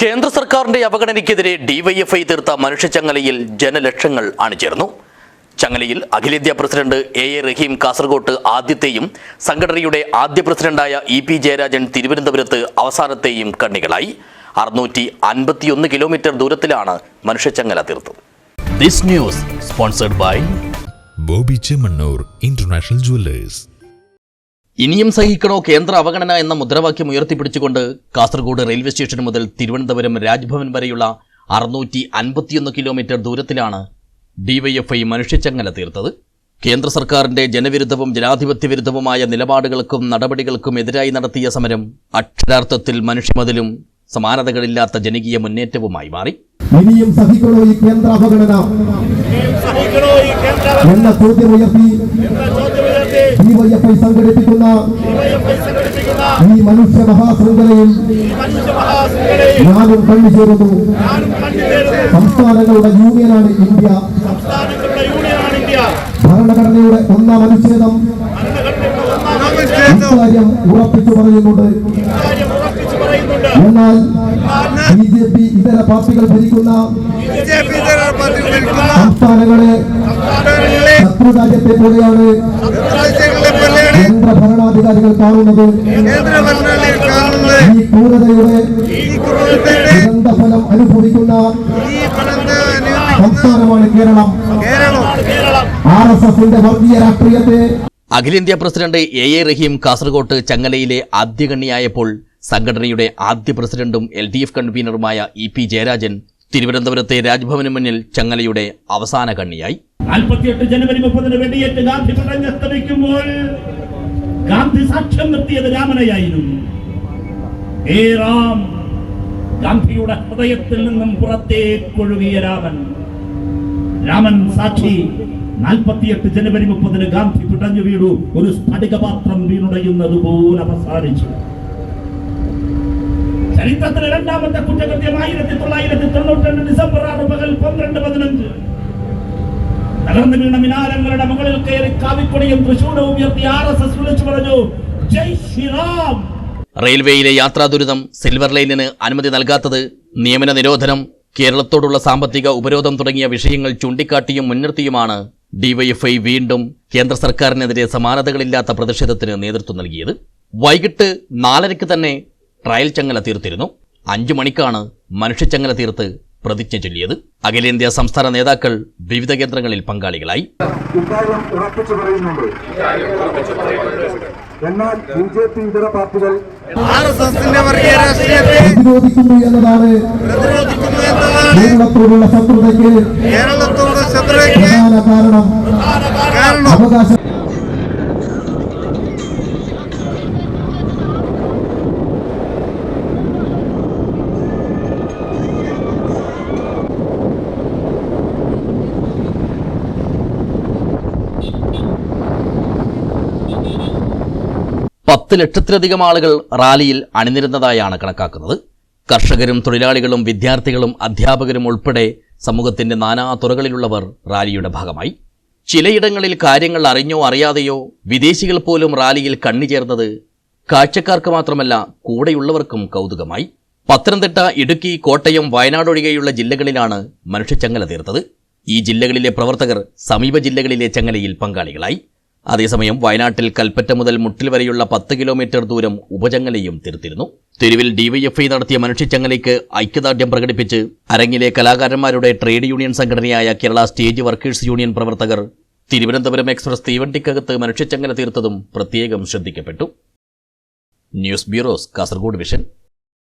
കേന്ദ്ര സർക്കാരിന്റെ അവഗണനയ്ക്കെതിരെ ഡിവൈഎഫ്ഐ തീർത്ത മനുഷ്യച്ചങ്ങലയിൽ ജനലക്ഷങ്ങൾ അണിചേർന്നു. ചങ്ങലയിൽ അഖിലേന്ത്യാ പ്രസിഡന്റ് എ എ റഹീം കാസർഗോട്ട് ആദ്യത്തെയും സംഘടനയുടെ ആദ്യ പ്രസിഡന്റായ ഇ പി ജയരാജൻ തിരുവനന്തപുരത്ത് അവസാനത്തെയും കണ്ണികളായി. അറുന്നൂറ്റി അൻപത്തിയൊന്ന് കിലോമീറ്റർ ദൂരത്തിലാണ് മനുഷ്യച്ചങ്ങല തീർത്തത്. This news sponsored by Bobby Chemmanur international jewellers. ഇനിയും സഹിക്കണോ കേന്ദ്ര അവഗണന എന്ന മുദ്രാവാക്യം ഉയർത്തിപ്പിടിച്ചുകൊണ്ട് കാസർഗോഡ് റെയിൽവേ സ്റ്റേഷൻ മുതൽ തിരുവനന്തപുരം രാജ്ഭവൻ വരെയുള്ള അറുന്നൂറ്റി അൻപത്തിയൊന്ന് കിലോമീറ്റർ ദൂരത്തിലാണ് ഡിവൈഎഫ്ഐ മനുഷ്യച്ചങ്ങല തീർത്തത്. കേന്ദ്ര സർക്കാരിന്റെ ജനവിരുദ്ധവും ജനാധിപത്യ വിരുദ്ധവുമായ നിലപാടുകൾക്കും നടപടികൾക്കും എതിരായി നടത്തിയ സമരം അക്ഷരാർത്ഥത്തിൽ മനുഷ്യമതിലും സമാനതകളില്ലാത്ത ജനകീയ മുന്നേറ്റവുമായി മാറി. ഇനിയും സഹിക്കണോ ഈ കേന്ദ്ര അവഗണന? എന്ന ചോദ്യമുയർത്തി ചോദ്യമുയർത്തി ഡിവൈഎഫ്ഐ സംഘടിപ്പിക്കുന്ന ഈ മനുഷ്യ മഹാശൃംഖലയിൽ ഞാനും കണ്ടുചേരുന്നു സംസ്ഥാനങ്ങളുടെ യൂണിയനാണ് ഇന്ത്യ. ഭരണഘടനയുടെ ഒന്നാം അനുച്ഛേദം. ഇക്കാര്യം ഉറപ്പിച്ചു പറയുന്നുണ്ട്. എന്നാൽ ബി ജെ പി ഇതര പാർട്ടികൾ ഭരിക്കുന്ന സംസ്ഥാനങ്ങളെ ശത്രുരാജ്യത്തെ പോലെയാണ് കേന്ദ്ര ഭരണാധികാരികൾ കാണുന്നത്. കേന്ദ്ര ഭരണങ്ങളിൽ കാണുന്നത്. ഈ ക്രൂരതയുടെ ദുരന്ത ഫലം അനുഭവിക്കുന്ന സംസ്ഥാനമാണ് കേരളം. കേരളം. കേരളം ആർ എസ് എസിന്റെ വർഗീയ രാഷ്ട്രീയത്തെ അഖിലേന്ത്യാ പ്രസിഡന്റ് എ എ റഹീം കാസർകോട്ട് ചങ്ങലയിലെ ആദ്യകണ്ണിയായപ്പോൾ സംഘടനയുടെ ആദ്യ പ്രസിഡന്റും എൽ ഡി എഫ് കൺവീനറുമായ ഇ പി ജയരാജൻ തിരുവനന്തപുരത്തെ രാജ്ഭവന് മുന്നിൽ ചങ്ങലയുടെ അവസാന കണ്ണിയായി. നാൽപ്പത്തിയെട്ട് ജനുവരി മുപ്പതിന് വെടിയേറ്റ് ഗാന്ധി പിടഞ്ഞസ്തമിക്കുമ്പോൾ ഗാന്ധി സാക്ഷ്യം നിർത്തിയത് രാമനെയായിരുന്നു. ഏ റാം ഗാന്ധിയുടെ ഹൃദയത്തിൽ നിന്നും പുറത്തേക്കൊഴുകിയ രാമൻ. രാമൻ സാക്ഷി നാൽപ്പത്തിയെട്ട് ജനുവരി മുപ്പതിന് ഗാന്ധി പിടഞ്ഞു വീണു. ഒരു സ്ഫടികപാത്രം വീണുടയുന്നത് പോലെ അവസാനിച്ചു. ചരിത്രത്തിലെ രണ്ടാമത്തെ കുറ്റകൃത്യം ആയിരത്തി തൊള്ളായിരത്തി തൊണ്ണൂറ്റി രണ്ട് ഡിസംബർ ആറ് പകൽ പന്ത്രണ്ട് പതിനഞ്ച്. തകർന്നു വീണ മിനാരങ്ങളുടെ മുകളിൽ കയറി കാവിക്കൊടിയും തൃശൂരവും ഉയർത്തി ആർ എസ് എസ് വിളിച്ചു പറഞ്ഞു ജയ് ശ്രീറാം! റെയിൽവേയിലെ യാത്രാ ദുരിതം സിൽവർ ലൈനിന് അനുമതി നൽകാത്തത് നിയമന നിരോധനം കേരളത്തോടുള്ള സാമ്പത്തിക ഉപരോധം തുടങ്ങിയ വിഷയങ്ങൾ ചൂണ്ടിക്കാട്ടിയും മുൻനിർത്തിയുമാണ് ഡിവൈഎഫ്ഐ വീണ്ടും കേന്ദ്ര സർക്കാരിനെതിരെ സമാനതകളില്ലാത്ത പ്രതിഷേധത്തിന് നേതൃത്വം നൽകിയത്. വൈകിട്ട് നാലരയ്ക്ക് തന്നെ ട്രയൽ ചങ്ങല തീർത്തിരുന്നു. അഞ്ചു മണിക്കാണ് മനുഷ്യച്ചങ്ങല തീർത്ത് പ്രതിജ്ഞ ചൊല്ലിയത്. അഖിലേന്ത്യാ സംസ്ഥാന നേതാക്കൾ വിവിധ കേന്ദ്രങ്ങളിൽ പങ്കാളികളായി. എന്നാൽ ബി ജെ പി ഇതര പാർട്ടികൾ പ്രതിരോധിക്കുന്നു എന്നതാണ് കേരളത്തോടുള്ള ശത്രുതയ്ക്ക് കാരണം. കാരണം. അവകാശ പത്ത് ലക്ഷത്തിലധികം ആളുകൾ റാലിയിൽ അണിനിരുന്നതായാണ് കണക്കാക്കുന്നത്. കർഷകരും തൊഴിലാളികളും വിദ്യാർത്ഥികളും അധ്യാപകരും ഉൾപ്പെടെ സമൂഹത്തിന്റെ നാനാ തുറകളിലുള്ളവർ റാലിയുടെ ഭാഗമായി. ചിലയിടങ്ങളിൽ കാര്യങ്ങൾ അറിഞ്ഞോ അറിയാതെയോ വിദേശികൾ പോലും റാലിയിൽ കണ്ണിചേർന്നത് കാഴ്ചക്കാർക്ക് മാത്രമല്ല കൂടെയുള്ളവർക്കും കൗതുകമായി. പത്തനംതിട്ട ഇടുക്കി കോട്ടയം വയനാട് ഒഴികെയുള്ള ജില്ലകളിലാണ് മനുഷ്യച്ചങ്ങല തീർത്തത്. ഈ ജില്ലകളിലെ പ്രവർത്തകർ സമീപ ജില്ലകളിലെ ചങ്ങലയിൽ പങ്കാളികളായി. അതേസമയം വയനാട്ടിൽ കൽപ്പറ്റ മുതൽ മുട്ടിൽ വരെയുള്ള പത്ത് കിലോമീറ്റർ ദൂരം ഉപചങ്ങലയും തീർത്തിരുന്നു. തെരുവിൽ ഡിവൈഎഫ്ഐ നടത്തിയ മനുഷ്യച്ചങ്ങലയ്ക്ക് ഐക്യദാർഢ്യം പ്രകടിപ്പിച്ച് അരങ്ങിലെ കലാകാരന്മാരുടെ ട്രേഡ് യൂണിയൻ സംഘടനയായ കേരള സ്റ്റേജ് വർക്കേഴ്സ് യൂണിയൻ പ്രവർത്തകർ തിരുവനന്തപുരം എക്സ്പ്രസ് തീവണ്ടിക്കകത്ത് മനുഷ്യച്ചങ്ങല തീർത്തതും പ്രത്യേകം ശ്രദ്ധിക്കപ്പെട്ടു. News bureaus Kasaragod vision.